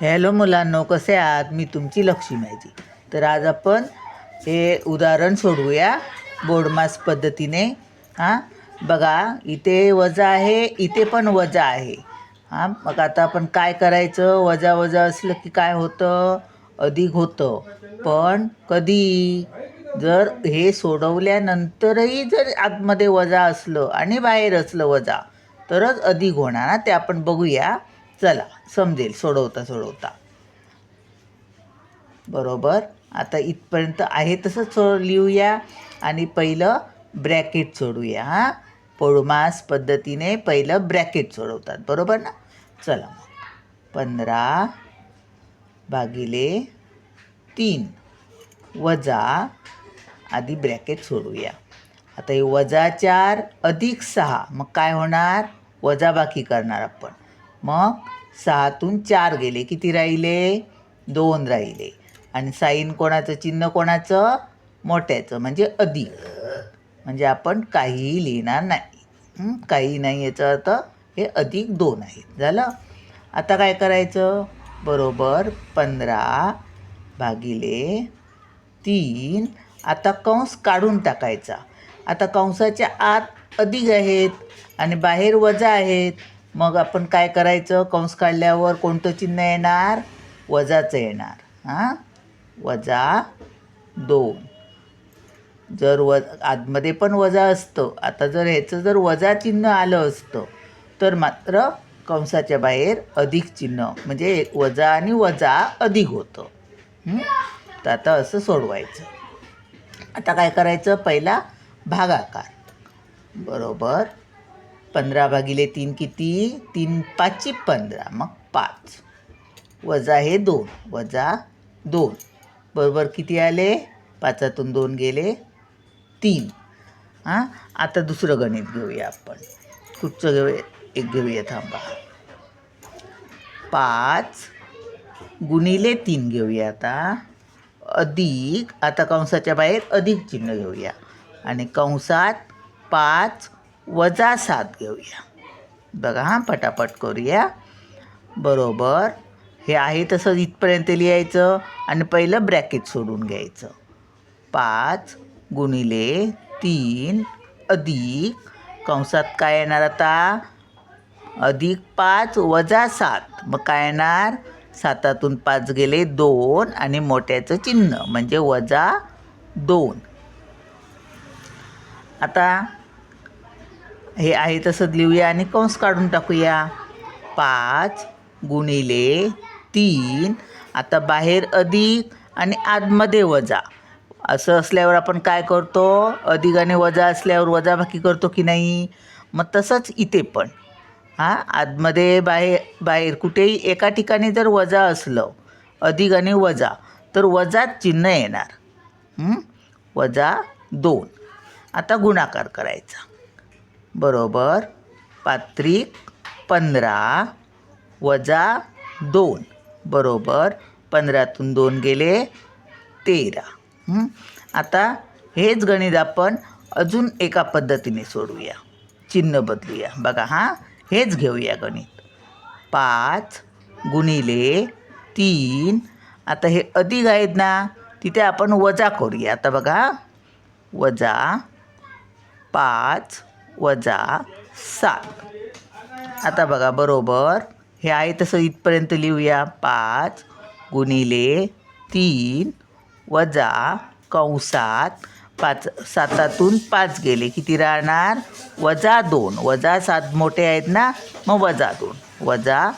Hello मुलांनो कसे आहात? मी तुमची लक्ष्मीजी तर आज आपण हे उदाहरण सोडवूया बोर्डमास पद्धतीने. हां बघा इथे वजा आहे इथे पण वजा आहे. हां मग आता आपण काय करायचं? वजा वजा असलं की काय होतं? अधिक होतं. पण कधी? जर हे सोडवल्यानंतरही जर आतमध्ये वजा असलं आणि बाहेर असलं वजा तरच अधिक होणार. ना ते आपण बघूया. चला समजेल सोडवता सोडवता. बरोबर? आता इथपर्यंत आहे तसंच सो लिहूया आणि पहिलं ब्रॅकेट सोडूया हां? पोळमास पद्धतीने पहिलं ब्रॅकेट सोडवतात बरोबर ना? चला मग. पंधरा भागिले तीन वजा आधी ब्रॅकेट सोडूया. आता हे वजा चार अधिक सहा मग काय होणार? वजाबाकी करणार आपण. मग सहातून चार गेले. किती राहिले? दोन राहिले. आणि साईन कोणाचं? चिन्ह कोणाचं? मोठ्याचं. म्हणजे अधिक. म्हणजे आपण काहीही लिहिणार नाही. काही नाही याचा अर्थ हे अधिक दोन आहेत. झालं? आता काय करायचं? बरोबर पंधरा भागिले तीन. आता कंस काढून टाकायचा. आता कंसाच्या आत अधिक आहेत आणि बाहेर वजा आहेत. मग आपण काय करायचं? कंस काढल्यावर कोणतं चिन्ह येणार? वजाचं येणार. हां? वजा दोन. जर व आतमध्ये पण वजा असतं. आता जर ह्याचं जर वजा चिन्ह आलं असतं तर मात्र कंसाच्या बाहेर अधिक चिन्ह म्हणजे वजा आणि वजा अधिक होतं. तर आता असं सोडवायचं. आता काय करायचं? पहिला भागाकार. बरोबर? पंधरा भागिले तीन किती? तीन पाचची पंधरा. मग पाच. वजा हे दोन. वजा दोन. बरोबर किती आले? पाचातून दोन गेले तीन. हां? आता दुसरं गणित घेऊया आपण. कुठचं घेऊया एक घेऊया थांबा. पाच गुणिले तीन घेऊया आता. अधिक आता कंसाच्या बाहेर अधिक चिन्ह घेऊया. आणि कंसात पाच वजा सात घेऊया. बघा हां पटापट करूया. बरोबर. हे आहे तसं इथपर्यंत लिहायचं आणि पहिलं ब्रॅकेट सोडून घ्यायचं. पाच गुणिले तीन अधिक कंसात काय येणार आता? अधिक पाच वजा सात. मग काय येणार? सातातून पाच गेले दोन आणि मोठ्याचं चिन्ह म्हणजे वजा दोन. आता हे आहे तसं लिहूया आणि कंस काढून टाकूया. पाच गुणिले तीन. आता बाहेर अधिक आणि आतमध्ये वजा. असं असल्यावर आपण काय करतो? अधिक आणि वजा असल्यावर वजाबाकी करतो की नाही? मग तसंच इथे पण. हां आतमध्ये बाहेर बाहेर कुठेही एका ठिकाणी जर वजा असलं अधिक आणि वजा तर वजात चिन्ह येणार. वजा दोन. आता गुणाकार करायचा. बरोबर पात्रिक पंधरा वजा दोन. बरोबर पंधरातून दोन गेले तेरा. आता हेच गणित आपण अजून एका पद्धतीने सोडवूया चिन्ह बदलूया. बघा हां? हेच घेऊया गणित. पाच गुणिले तीन. आता हे अधिक आहेत ना तिथे आपण वजा करूया. आता बघा वजा पाच वजा सात. आता बघा बरोबर. हे आहे तसं इथपर्यंत लिहूया. पाच गुणिले तीन वजा कंसात पाच सातातून पाच गेले. किती राहणार? वजा दोन. वजा सात मोठे आहेत ना मग वजा दोन. वजा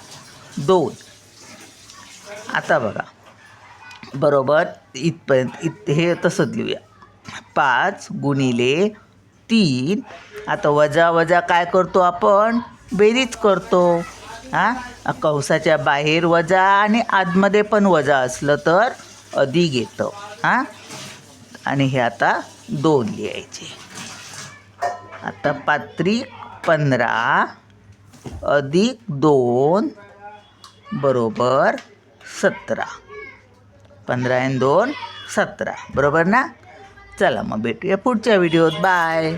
दोन. आता बघा. बरोबर इथपर्यंत इत हे तसंच लिहूया. पाच गुणिले तीन आता वजा वजा काय करतो आपण? बेरीज करतो. हां? कंसाच्या बाहेर वजा आणि आतमध्ये पण वजा असलं तर अधिक येतं. हां? आणि हे आता दोन लिहायचे. आता पात्री पंधरा अधिक दोन बरोबर सतरा. पंधरा आणि दोन सतरा. बरोबर ना? चला मग भेटूया पुढच्या व्हिडिओत. बाय.